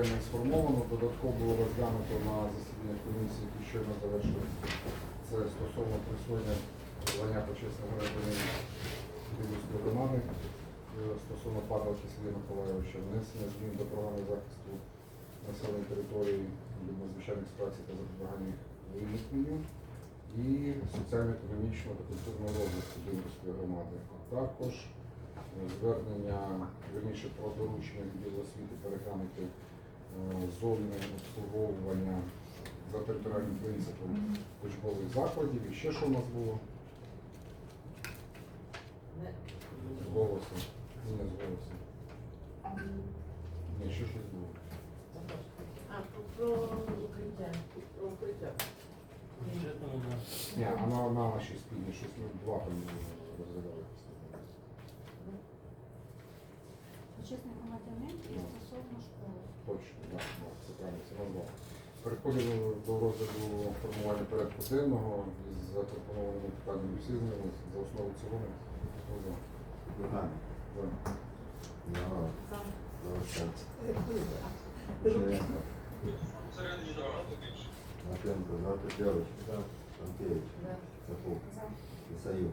денний сформовано. Додатково було розглянуто на засіданні комісії, які щойно завершились. Це стосовно присвоєння звання почесного громадянина Київської громади е, стосовно Падалки Сергія Миколайовича, внесення змін до програми захисту населеної території від надзвичайних ситуацій та запобігання виникненню і соціально-економічного та культурного розвитку Димирської громади, також е, звернення, верніше про доручення відділу освіти переглянути зони обслуговування за територіальним принципом учбових закладів. І ще що в нас було? З голосу. Ні, не з голосу. Ні, ще щось було. А, про- укриття. Про укриття. Ні, а на, на нашій спільні щось ми два там розглядали. Чесний громадянин і стосовно школи. Точно, так, так, це назвав. Переходимо до розгляду формування порядку денного із запропонованими питаннями всі з ними за основу цілому. Хто за? Матенко, за Петрович, Панкевич, Да. Сапог, За. Исаюк,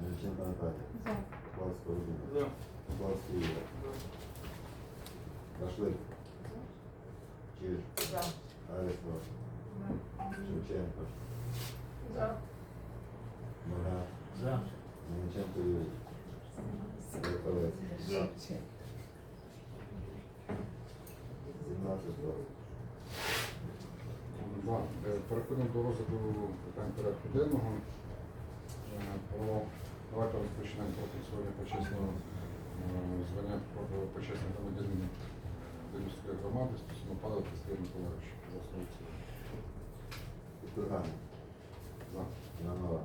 Мельченко Наталья, За. Поплавский Рудина, Поплавский Игорь, Башлык, Чиж, За. Арестов, Шевченко, За. Нога, За. Мельченко Юрий, Яковлев, За. 17 за. Да, е, Переходимо до розгляду питань порядку денного. Е, Про давайте розпочнемо про присвоєння почесного е, звання про почесного громадянина Димської громади стосовно Павла Сергія Миколаївича. За основу в цілому. Курган, За.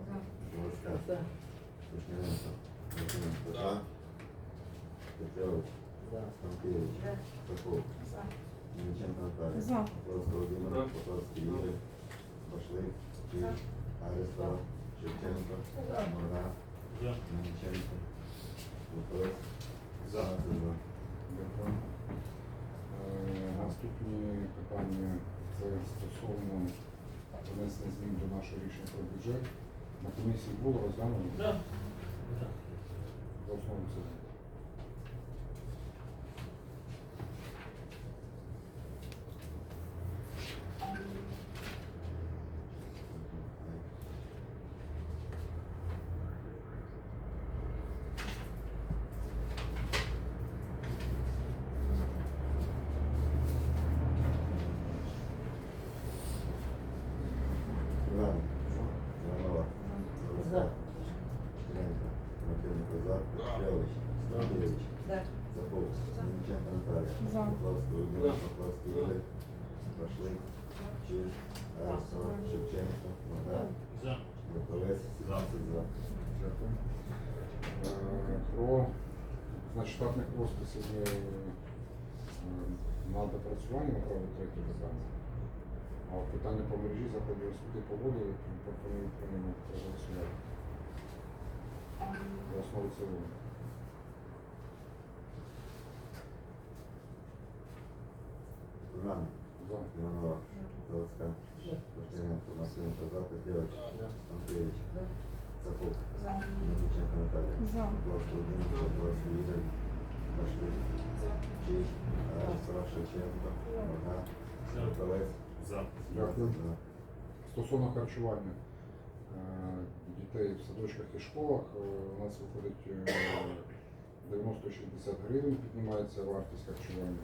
За. Заводчан, За. Вишневенко, Матвієнко, за. Петрович, За. Станкевич, Да. Сапог, За. Мельченко Наталья, За. Поплавский Владимир, Поплавский Игорь, Башлык, Чиж, Арестов, Шевченко, Нога, За. Мельченко, Яковлев, За. 17 за. Дякую. Наступні питання це стосовно внесення змін до нашого рішення про бюджет. На комісії було розглянуто Да. За основу в цілому. Курган, Янова, За. Шеренко, Матвієнко, за. Петрович, Станкевич, Да. Сапог, Мельченко Наталья, За. Поплавский Игорь, Башлык, Чиж, Арестов, Шевченко, Нога, За. Яковлев, 17 за. Дякую. Е, Про значить, штатних розписів е, на допрацювання направили третє питання. А от питання по мережі закладів освіти тому пропоную про нього проголосувати. За основу в цілому. Курган, Заводская, Вишневенко, Матвієнко, за. Петрович, Да. Станкевич, Да. Сапог, За. Мельченко Наталья, За. Поплавский Владимир, Игорь, Башлык, Чиж, Арестов, Шевченко, Нога, За. Яковлев, За. 17 Дякую. Стосовно харчування е, дітей в садочках і школах, е, у нас виходить е, 90-60 гривень, піднімається вартість харчування.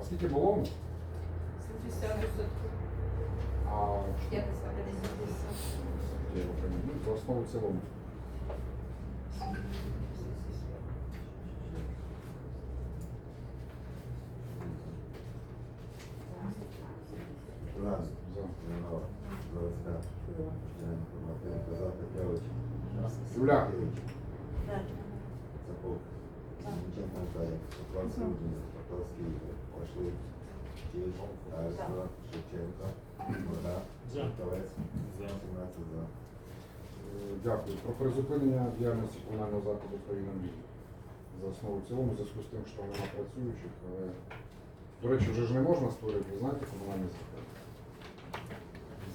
А скільки було? 70 А 50 я його пам'ятаю. За основу в цілому. Курган, За. Янова, Заводская, Вишневенко, Матвієнко, за. Петрович, Юля. Станкевич, Да. Сапог, Мельченко Наталья, Поплавский Владимир, Поплавский Игорь, Башлык, Чиж, Арестов, Шевченко, Нога, За. Яковлев, За. 17 за. Е, Дякую. Про призупинення діяльності комунального закладу «Країна мрії». за основу в цілому, в зв'язку з тим, що нема працюючих, але до речі, вже ж не можна створити, ви знаєте, комунальні заклади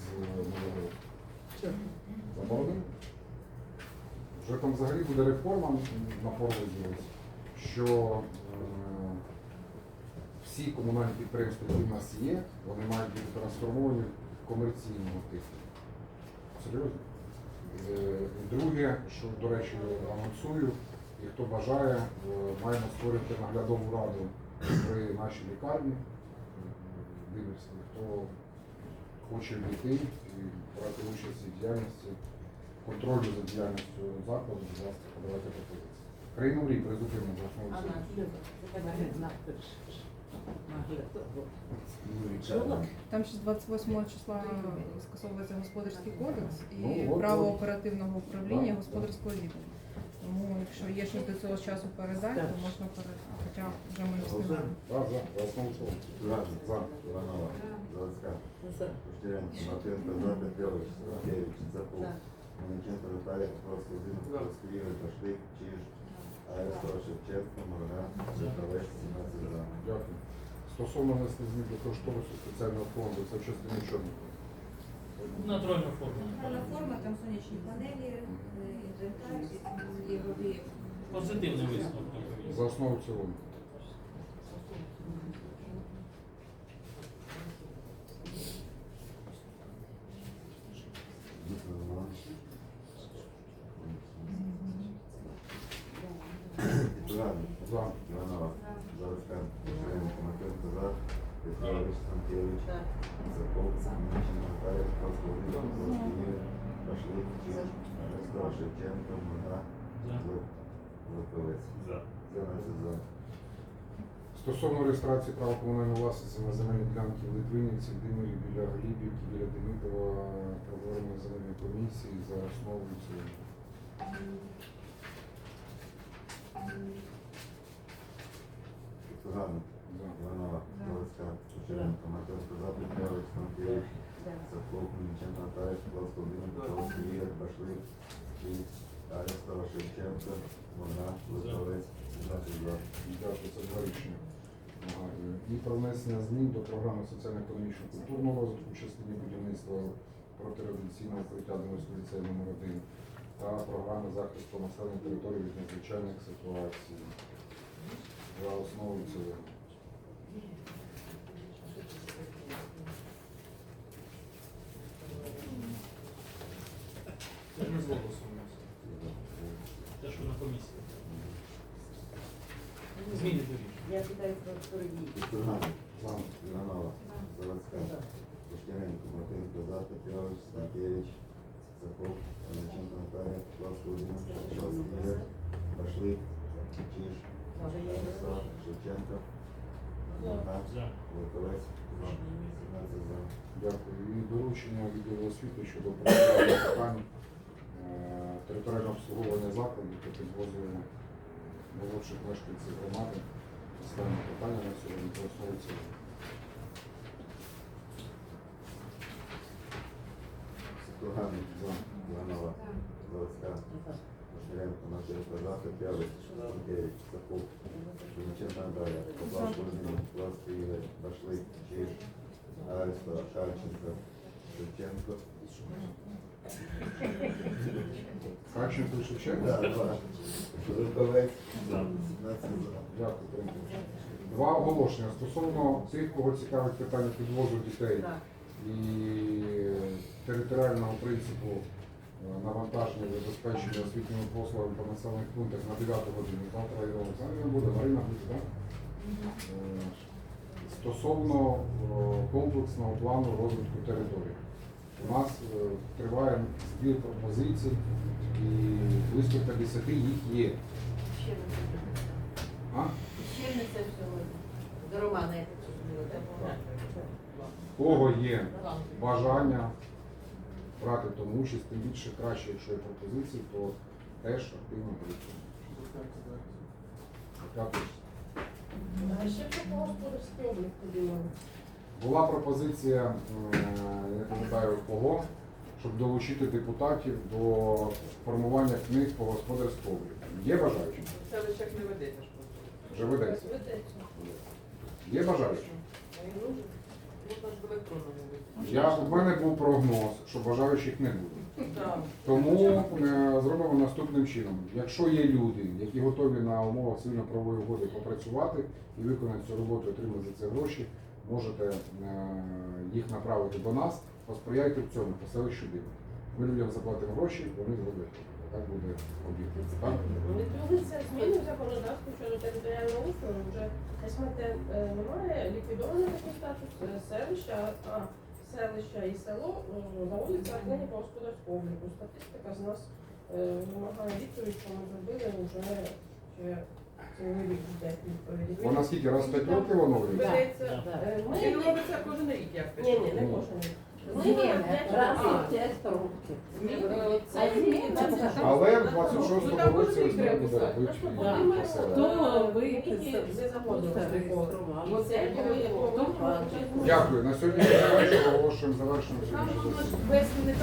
з минулого. Заборонено? Вже там взагалі буде реформа на порозі, що е, всі комунальні підприємства, які в нас є, вони мають бути трансформовані в комерційного типу. Серйозно? Е, Друге, що, до речі, анонсую, і хто бажає, е, маємо створити наглядову раду при нашій лікарні. Дивився, хто хоче війти і брати участь у діяльності, контролю за діяльністю закладу, будь ласка, подавайте пропозиції. Країну рік призупинимо. А Чула? Там ще з 28 числа скасовується господарський кодекс Ну, і от, право от. оперативного управління Так, господарського відділу. Тому якщо є щось до цього часу передати, то можна передати. Хоча вже ми не встигаємо. Так, за, за основу цілу. Жужжанин. За. Иванова. Заводская. За. Куштеренко. Матвиенко. За. Петрович. Сергеевич. Цепов. Мельниченко Наталья. Просто Зина. Проскурила. Пошли. Чиж. Арестова. Шевченко. Морган. Житовець. 17 за. Дякую. Стосовно внести змін до кошторису спеціального фонду, це в частині чому? Натуральна форма. Натуральна форма, там сонячні панелі, е, інвентар, ігрові. Позитивний висновок. За основу в цілому. Петрович. Петрович. За. Иванова. Заводская. Куштеренко. Матвиенко. За. Петрович. Станкевич. За. Цепов. Мельниченко Наталья. Просто Зина. Проскурила. Пошли. Чиж. Арестова. Шевченко. Морган. За. За. 12 за. Стосовно реєстрації права комунальної власності на земельні ділянки в Литвинівці, Димирі, біля Глібівки, біля Демитова, проведення земельної комісії за основу в цілому. За. Иванова. Заводская. Куштеренко. Матвиенко. За. Петрович. Станкевич. Цепов. Мельниченко Наталья. Просто Зина. Просто Игорь. Пошли. Чиж. Арестова. Шевченко. Морган. Готовець. 17 за. Дякую. І про внесення змін до програми соціально-економічного культурного розвитку в частині будівництва протирадіаційного укриття Донецького ліцею номер 1 та програми захисту населення території від надзвичайних ситуацій. За в цілому. Це ж не з голосу у нас. Те, що на комісії. Зміни до рішення. Я питаю про торгівлю. Петрович. За. Иванова. Заводская. Куштеренко. Матвиенко. За. Петрович. Цепов. Мельниченко Наталья. Просто Зина. Просто Игорь. Пошли. Чиж. Арестова. Шевченко. Морган. За. 17 за. Дякую. І доручення відділу освіти щодо проведення питань е, територіального обслуговування закладів та підвозу молодших мешканців громади. Останнє питання на сьогодні цілому. Чиж. Харченко. Шевченко. Харченко Шевченко? Два. Готовець. 17. Дякую, Два оголошення стосовно тих, кого цікавить питання підвозу дітей Так. І територіального принципу е, навантаження забезпечення освітніми послугами по населених пунктах на 9 годину. Завтра Ірина Олександрівна буде, Марина буде, так? Е, Стосовно е, комплексного плану розвитку території. У нас триває збір пропозицій і близько 50 їх є. Ще не А? Ще не це всього. До Романа я так зрозуміла, У кого є бажання брати тому участь, тим більше краще, якщо є пропозиції, то теж активно ще по господарській області. Була пропозиція, я пам'ятаю кого, щоб долучити депутатів до формування книг по господарському обліку. Є бажаючі? Це лише як не ведеться. Вже ведеться. Ведеться. Є бажаючі? Я, у мене був прогноз, що бажаючих не буде. Тому е, зробимо наступним чином. Якщо є люди, які готові на умовах цивільно-правової угоди попрацювати і виконати цю роботу, отримати за це гроші, можете е, їх направити до нас, посприяйте в цьому, по селищу Диво. Ми людям заплатимо гроші, вони зроблять. Так буде об'єкт. Так? Вони зміни в законодавстві щодо територіального устрою. Вже СМТ е, немає, ліквідований такий статус е, селища, а селища і село е, заводяться активні по господарському обліку. Статистика з нас е, вимагає відповідь, що ми зробили вже відповіді. Бо раз в 5 років воно Він робиться кожен рік, як ні, ні, не кожен рік. Зміни Але в 26-му Ну, році поселення. Хто? Ви Дякую. На сьогодні вечір оголошуємо завершеним сьогоднішнє